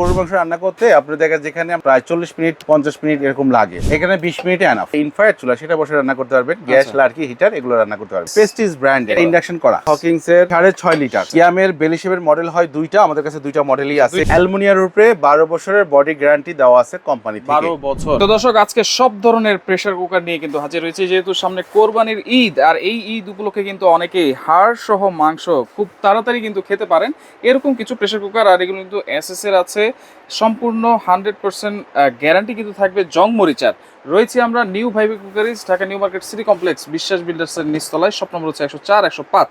গরুর মাংস রান্না করতে আপনি দেখেন যেখানে প্রায় চল্লিশ মিনিট পঞ্চাশ মিনিট এরকম লাগে। এখানে বিশ মিনিটে আনা ইনফায়ার চুলা সেটা বসে রান্না করতে পারবেন। গ্যাস আচ্ছা। লার্কি হিটার এগুলো রান্না করতে পারবেন। পেস্টিস ব্র্যান্ড ইন্ডাকশন করা। হকিংস এর সাড়ে ছয় লিটার কিয়ামের বেলিশেপের মডেল হয় দুইটা। আমাদের কাছে দুইটা মডেলই আছে। অ্যালুমিনিয়ার উপরে বারো বছরের বডি গ্যারান্টি দেওয়া আছে কোম্পানি বারো বছর। তো দর্শক আজকে সব ধরনের প্রেসার কুকার নিয়ে কিন্তু হাজির হয়েছে। যেহেতু সামনে কোরবানির ঈদ আর এই ঈদ উপলক্ষে কিন্তু অনেকেই হাড় সহ মাংস খুব তাড়াতাড়ি কিন্তু খেতে পারেন। এরকম কিছু প্রেসার কুকার আর এগুলো কিন্তু এসএস এর আছে। সম্পূর্ণ হান্ড্রেড পার্সেন্ট গ্যারান্টি কিন্তু থাকবে জং মরিচার। রয়েছে আমরা new vibe cookeries Dhaka new market city complex Biswas বিল্ডার্সের নিচতলায়। স্বপ্ন নম্বর হচ্ছে একশো চার একশো পাঁচ।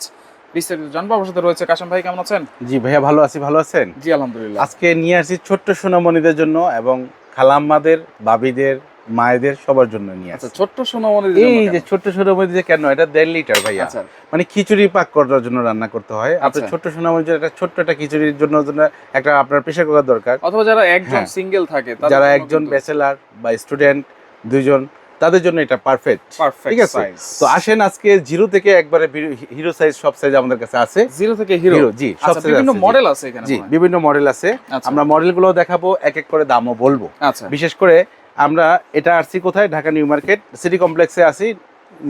বিস্তারিত জানব আমার সাথে রয়েছে কাশম ভাই কেমন আছেন? জি ভাইয়া ভালো আছি ভালো আছেন? জি আলহামদুলিল্লাহ। আজকে নিয়ে আসি ছোট্ট সোনামণিদের জন্য এবং খালাম্মাদের বাবিদের মায়েদের সবার জন্য নিয়ে আচ্ছা ছোট্ট সোনামণি এই যে ছোট্ট সোনামণি যে কেন? এটা দেড় লিটার ভাইয়া। আচ্ছা। মানে খিচুড়ি পাক করার জন্য রান্না করতে হয়। আচ্ছা। ছোট্ট সোনামণি একটা ছোট্ট একটা খিচুড়ির জন্য একটা আপনার প্রেশার কুকার দরকার। অথবা যারা একজন হ্যাঁ। সিঙ্গেল থাকে যারা একজন ব্যাচেলার বা স্টুডেন্ট দুইজন তাদের জন্য এটা পারফেক্ট ঠিক আছে? তো আসেন আজকে জিরো থেকে একবারে হিরো সাইজ সব সাইজ আমাদের কাছে আছে। জিরো থেকে হিরো জি সব আচ্ছা সাইজ বিভিন্ন মডেল আছে এখানে জি বিভিন্ন মডেল আছে। আমরা মডেলগুলো দেখাবো এক এক করে দামও বলব। আচ্ছা। বিশেষ করে আমরা এটা আসছি কোথায়? Dhaka new market. সিটি কমপ্লেক্সে আসি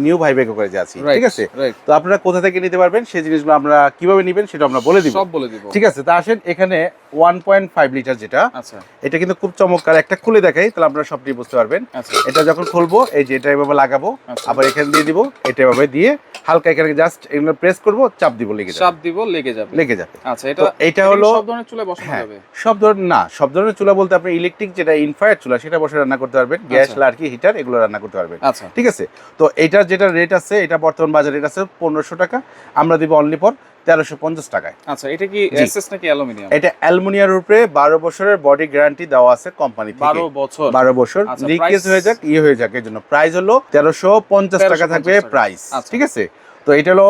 নিউ ভাই বেকো করে আছি। ঠিক আছে? তো আপনারা কোথা থেকে নিতে পারবেন? সেই জিনিসগুলো আমরা কীভাবে নেবেন সেটা আমরা বলে দিব। সব বলে দিব। ঠিক আছে? তা আসেন এখানে ওয়ান পয়েন্ট ফাইভ লিটার যেটা আচ্ছা। এটা কিন্তু খুব চমৎকার। একটা খুলে দেখাই তাহলে আপনারা সবটি বুঝতে পারবেন। আচ্ছা। এটা যখন খুলবো এই যে এটা এভাবে লাগাবো আচ্ছা। আবার এখানে দিয়ে দিব এটা এভাবে দিয়ে হালকা এখানে জাস্ট এগুলো প্রেস করব চাপ দিব লেগে যাবে। চাপ দিব লেগে যাবে। লেগে যাবে। আচ্ছা এটা এটা হলো সব ধরনের চুলায় বসানো হ্যাঁ যাবে? সব ধরনের না সব ধরনের চুলা বলতে আপনি ইলেকট্রিক যেটা ইনফায়ার চুলা সেটা বসে রান্না করতে পারবেন। গ্যাস। লার্কি হিটার এগুলো রান্না করতে পারবেন। আচ্ছা। ঠিক আছে? তো এটার যেটা রেট আছে এটা বর্তমান বাজার রেট আছে পনেরোশো টাকা। আমরা দিব অনলি পর তেরোশো পঞ্চাশ টাকায়। আচ্ছা এটা কি। এসএস নাকি অ্যালুমিনিয়াম? এটা অ্যালুমিনিয়ার উপরে বারো বছরের বডি গ্যারান্টি দেওয়া আছে কোম্পানি বারো বছর। বারো বছর। আচ্ছা, লিকেজ হয়ে যাক ইয়ে হয়ে যাক এর জন্য। প্রাইস হলো তেরোশো পঞ্চাশ টাকা থাকবে প্রাইস আচ্ছা। ঠিক আছে? তো এটা হলো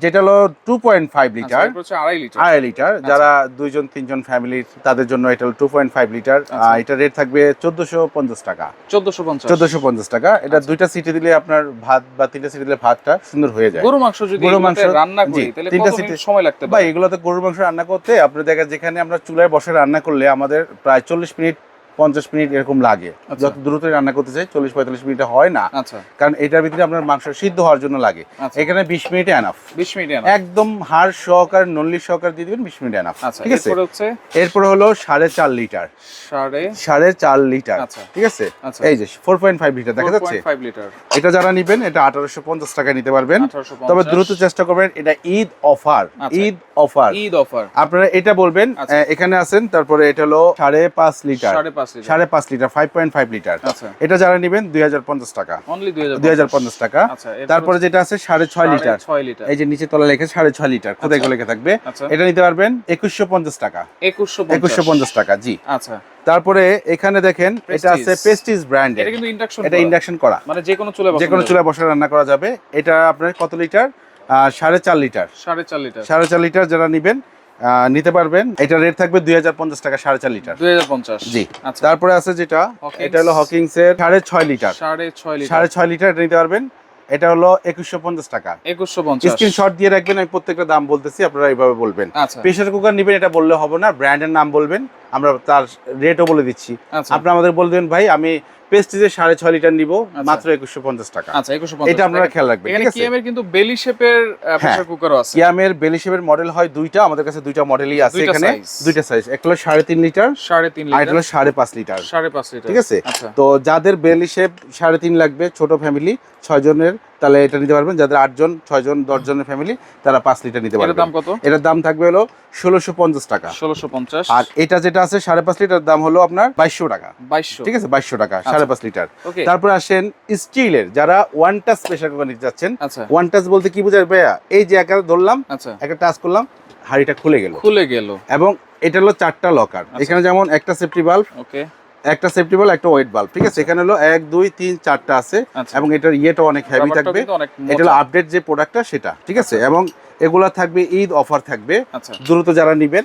যেটা হলো টু পয়েন্ট ফাইভ আচ্ছা, লিটার আড়াই লিটার। যারা দুইজন তিনজন ফ্যামিলির তাদের জন্য এটা হলো টু পয়েন্ট ফাইভ লিটার। আচ্ছা। এটা রেট থাকবে চোদ্দশো পঞ্চাশ টাকা। চোদ্দশো পঞ্চাশ। চোদ্দশো পঞ্চাশ টাকা। এটা আচ্ছা। দুইটা সিটি দিলে আপনার ভাত বা তিনটা সিটি দিলে ভাতটা সুন্দর হয়ে যায়। গরু মাংস যদি গরু মাংস, রান্না করি তাহলে তিনটা সিটি- সময় লাগতে বা পারে? এগুলোতে গরুর মাংস রান্না করতে আপনি দেখেন যেখানে আমরা চুলায় বসে রান্না করলে আমাদের প্রায় চল্লিশ মিনিট পঞ্চাশ মিনিট এরকম লাগে। আচ্ছা। যত দ্রুত রান্না করতে চাই চল্লিশ পঁয়তাল্লিশ মিনিটে হয় না। আচ্ছা। কারণ এটার ভিতরে আপনার মাংস সিদ্ধ হওয়ার জন্য লাগে। আচ্ছা। এখানে বিশ মিনিটে আনাফ বিশ মিনিট একদম হাড় সহকার নল্লি সহকার দিয়ে দিবেন বিশ মিনিটে আচ্ছা ঠিক আছে? এরপরে হলো সাড়ে চার লিটার। সাড়ে? চার লিটার। ঠিক আছে? এই যে ফোর পয়েন্ট ফাইভ লিটার দেখা যাচ্ছে? এটা যারা নিবেন এটা আঠারোশো পঞ্চাশ টাকায় নিতে পারবেন। তবে দ্রুত চেষ্টা করবেন এটা Eid offer. Eid offer. Eid offer. আপনারা এটা বলবেন এখানে আছেন তারপরে এটা হলো সাড়ে পাঁচ লিটার। সাড়ে পাঁচ লিটার সাড়ে পাঁচ litre five point five litre. আচ্ছা। এটা যারা নেবেন দুই হাজার পঞ্চাশ টাকা। দুই হাজার পঞ্চাশ। টাকা। আচ্ছা তারপরে যেটা আছে সাড়ে ছয় লিটার। এই যে নিচে তলা লেখে সাড়ে ছয় লিটার কোথায় আচ্ছা। লেখে থাকবে? এটা নিতে পারবেন একুশশো পঞ্চাশ টাকা। একুশশো পঞ্চাশ। টাকা জি। আচ্ছা। তারপরে এখানে দেখেন এটা আছে। পেস্টিস ব্র্যান্ড এটা কিন্তু ইন্ডাকশন এটা ইন্ডাকশন করা। মানে যে কোনো চুলা যে কোনো চুলায় বসে রান্না করা যাবে। এটা আপনার কত লিটার? সাড়ে চার লিটার। সাড়ে চার লিটার। সাড়ে চার লিটার যারা নিবেন নিতে পারবেন। এটা রেট থাকবে দুই হাজার পঞ্চাশ টাকা সাড়ে চার লিটার। দুই হাজার পঞ্চাশ। জি। আচ্ছা। তারপরে আছে যেটা এটা হলো হকিংস এর সাড়ে ছয় লিটার। সাড়ে ছয় লিটার। সাড়ে ছয় লিটার এটা নিতে পারবেন। এটা হলো একুশশো পঞ্চাশ টাকা। একুশশো পঞ্চাশ। স্ক্রিনশট দিয়ে রাখবেন আমি প্রত্যেকটা দাম বলতেছি আপনারা এইভাবে বলবেন। আচ্ছা। প্রেশার কুকার নিবেন এটা বললে হবে না ব্র্যান্ডের নাম বলবেন। আমরা তার রেটও বলে দিচ্ছি। আচ্ছা। আপনি আমাদের বলে দেবেন ভাই আমি পেস্টিজের সাড়ে ছয় লিটার নিব আচ্ছা। মাত্র একুশশো পঞ্চাশ টাকা। আচ্ছা একুশশো এটা আপনারা খেয়াল রাখবেন কিএমের কিন্তু বেলি শেপের প্রেসার কুকারও আছে। কিয়ামের বেলিশেপের মডেল হয় দুইটা আমাদের কাছে দুইটা মডেলই আছে এখানে। দুইটা সাইজ একটা হলো সাড়ে তিন লিটার সাড়ে তিন লিটার হলো সাড়ে পাঁচ লিটার। সাড়ে পাঁচ লিটার। ঠিক আছে? তো যাদের বেলি শেপ সাড়ে তিন লাগবে ছোট ফ্যামিলি ছয় জনের তাহলে এটা নিতে পারবেন। যাদের আটজন ছয় জন দশ জনের ফ্যামিলি তারা পাঁচ লিটার নিতে পারবেন। দাম কত? এটার দাম থাকবে হলো ষোলোশো পঞ্চাশ টাকা। ষোলোশো পঞ্চাশ। আর এটা যেটা আছে সাড়ে পাঁচ লিটার দাম হলো আপনার বাইশশো টাকা। বাইশশো। ঠিক আছে? বাইশশো টাকা সাড়ে পাঁচ লিটার। তারপরে আসেন স্টিলের। যারা ওয়ান টাচ প্রেশার কুকার নিতে যাচ্ছেন আচ্ছা। ওয়ান টাচ বলতে কি বোঝায় ভাইয়া? এই যে একা ধরলাম আচ্ছা। একটা টাচ করলাম হাড়িটা খুলে গেল। খুলে গেল। এবং এটা হলো চারটা লকার। আচ্ছা। এখানে যেমন একটা সেফটি বাল্ব ওকে। একটা সেফটি বাল্ব একটা ওয়েট বাল্ব ঠিক আছে? এখানে হলো এক দুই তিন চারটা আছে আচ্ছা। এবং এটার ইয়েটা অনেক হেভি থাকবে। এটা হলো আপডেট যে প্রোডাক্টটা সেটা ঠিক আছে? এবং এগুলা থাকবে ঈদ অফার থাকবে। আচ্ছা। দ্রুত যারা নিবেন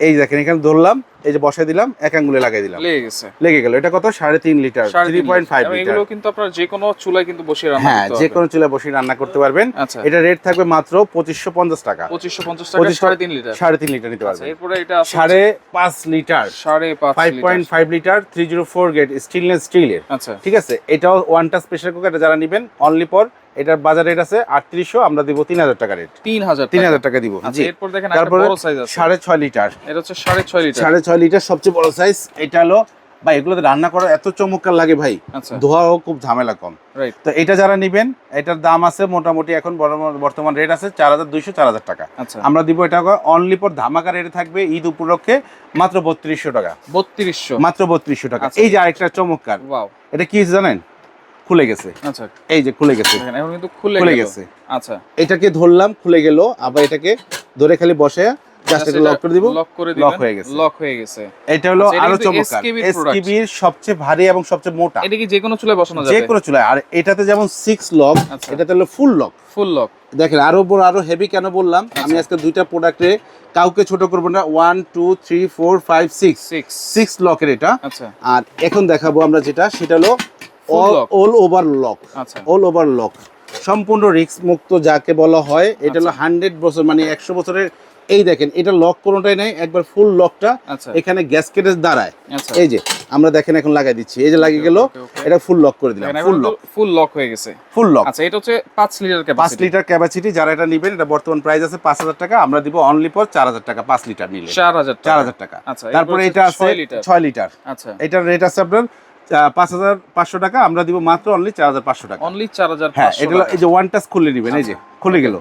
এই দেখেন এখানে ধরলাম এই যে বসাই দিলাম এক আঙ্গুলে লাগাই দিলাম। লেগে গেছে। লেগে গেল। এটা কত? সাড়ে তিন litre three point five litre. এগুলো কিন্তু আপনার যে কোনো চুলায় কিন্তু বসিয়ে রান্না হ্যাঁ যে কোনো চুলায় বসে রান্না করতে পারবেন। আচ্ছা। এটা রেট থাকবে মাত্র পঁচিশশো পঞ্চাশ টাকা। পঁচিশশো পঞ্চাশ টাকা 25 সাড়ে তিন লিটার। সাড়ে তিন লিটার নিতে আচ্ছা পারবেন। এরপরে এটা সাড়ে পাঁচ লিটার। সাড়ে five point five litre three zero four stainless স্টিলের আচ্ছা। ঠিক আছে? এটাও ওয়ান টাচ প্রেশার কুকার যারা নেবেন অনলি পর এটার বাজার রেট আছে আটত্রিশশো আমরা দিব তিন হাজার টাকা রেট তিন হাজার তিন হাজার টাকা দিব আচ্ছা তারপরে বড় সাইজ আছে। সাড়ে ছয় লিটার। এটা হচ্ছে সাড়ে ছয় লিটার। সাড়ে ছয় লিটার সবচেয়ে বড় সাইজ এটা হলো ভাই এগুলোতে রান্না করা এত চমৎকার লাগে ভাই। আচ্ছা। ধোয়াও খুব ঝামেলা কম। রাইট তো এটা যারা নেবেন এটার দাম আছে মোটামুটি এখন বর্তমান- রেট আছে চার হাজার দুইশো চার হাজার টাকা। আচ্ছা। আমরা দিব এটা অনলি পর ধামাকা রেটে থাকবে ঈদ উপলক্ষে মাত্র বত্রিশশো টাকা। বত্রিশশো। মাত্র বত্রিশশো টাকা। আচ্ছা। এই যে আরেকটা চমৎকার। এটা কি জানেন? খুলে গেছে। আচ্ছা। এই যে খুলে গেছে। এখন কিন্তু খুলে গেছে। আচ্ছা। এটাকে ধরলাম খুলে গেল আবার এটাকে ধরে খালি বসে জাস্ট এটা লক করে দিব। লক করে লক হয়ে গেছে। লক হয়ে গেছে। এটা হলো আচ্ছা, আরও চমৎকার। এসকিবির সবচেয়ে ভারী এবং সবচেয়ে মোটা। এটা কি যে কোনো চুলায় বসানো যে কোনো চুলায়। আর এটাতে যেমন সিক্স লক আচ্ছা। এটাতে হলো ফুল লক ফুল লক দেখেন আরও বড় আরও হেভি কেন বললাম? আচ্ছা। আমি আজকে দুইটা প্রোডাক্টে কাউকে ছোট করব না। One two three four five six six লকের এটা। আচ্ছা। আর এখন দেখাবো আমরা যেটা সেটা হলো অল ওভার লক আচ্ছা। অল ওভার লক সম্পূর্ণ রিস্ক মুক্ত যাকে বলা হয় এটা হলো আচ্ছা। হান্ড্রেড বছর মানে একশো বছরের এই দেখেন এটা লক কোনোটাই নাই একবার ফুল লকটা আচ্ছা। এখানে গ্যাসকেটের দাঁড়ায়। আচ্ছা। এই যে আমরা দেখেন এখন লাগাই দিচ্ছি। এই যে লাগিয়ে গেল. এটা ফুল লক করে দিলাম ফুল লক ফুল লক হয়ে গেছে। ফুল লক আচ্ছা এটা হচ্ছে পাঁচ লিটার পাঁচ ক্যাপাসিটি লিটার ক্যাপাসিটি যারা এটা নেবেন এটা বর্তমান প্রাইস আছে পাঁচ হাজার টাকা আমরা দিব অনলি ফর চার হাজার টাকা পাঁচ লিটার নিলে। চার হাজার চার হাজার টাকা। আচ্ছা তারপরে এটা আছে ছয় লিটার ছয় লিটার আচ্ছা। এটার রেট আছে আপনার পাঁচ হাজার পাঁচশো টাকা আমরা দিব মাত্র অনলি চার হাজার পাঁচশো টাকা। অনলি চার হাজার হ্যাঁ এটা এই যে ওয়ান টাচ খুলে নেবেন এই যে খুলে গেল।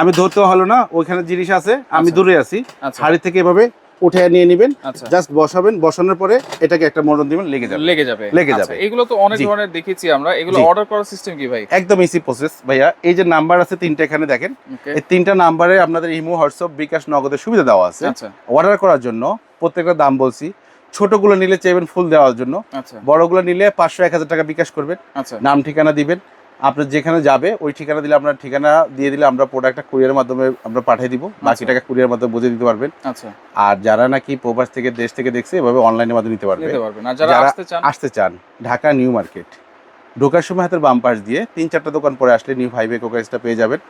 আমি ধরতে হলো না ওইখানে জিনিস আছে আমি আচ্ছা। দূরে আছি। আচ্ছা। হাড়ি থেকে এভাবে উঠে নিয়ে নেবেন আচ্ছা। জাস্ট বসাবেন বসানোর পরে এটাকে একটা মরণ দিবেন লেগে যাবে। লেগে যাবে। লেগে আচ্ছা, যাবে। এগুলো তো অনেক ধরনের দেখেছি আমরা। এগুলো অর্ডার করার সিস্টেম কি ভাই? একদম ইসি প্রসেস ভাইয়া। এই যে নাম্বার আছে তিনটা এখানে দেখেন। এই তিনটা নাম্বারে আপনাদের ইমো হোয়াটসঅ্যাপ বিকাশ নগদের সুবিধা দেওয়া আছে। আচ্ছা। অর্ডার করার জন্য প্রত্যেকটা দাম বলছি ছোটগুলো নিলে চাইবেন ফুল দেওয়ার জন্য। আচ্ছা। বড়গুলো নিলে পাঁচশো এক হাজার টাকা বিকাশ করবেন। আচ্ছা। নাম ঠিকানা দিবেন। আপনার যেখানে যাবে ওই ঠিকানা দিলে আপনার ঠিকানা দিয়ে দিলে আমরা প্রোডাক্টটা কুরিয়ারের মাধ্যমে আমরা পাঠিয়ে দিব। বাকি। টাকা কুরিয়ার মাধ্যমে বুঝে দিতে পারবেন। আচ্ছা। আর যারা নাকি প্রবাস থেকে দেশ থেকে দেখছে এভাবে অনলাইনের মাধ্যমে নিতে পারবে। যারা আসতে চান? আসতে চান ঢাকা নিউ মার্কেট। ঢোকার সময় হাতের বাম পাশ দিয়ে তিন চারটা দোকান পরে আসলে নিউ হাইওয়ে কোকাইসটা পেয়ে যাবেন।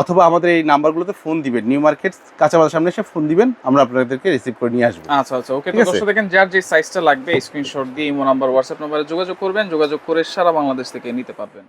অথবা আমাদের এই নাম্বারগুলোতে ফোন দিবেন। নিউ মার্কেট কাঁচাবাজার সামনে এসে ফোন দিবেন আমরা আপনাদেরকে রিসিভ করে নিয়ে আসব। আচ্ছা আচ্ছা ওকে তো দর্শক দেখেন যার যে সাইজটা লাগবে স্ক্রিনশট দিয়ে ইমো নাম্বার হোয়াটসঅ্যাপ নম্বরে যোগাযোগ করবেন। যোগাযোগ করে সারা বাংলাদেশ থেকে নিতে পারবেন।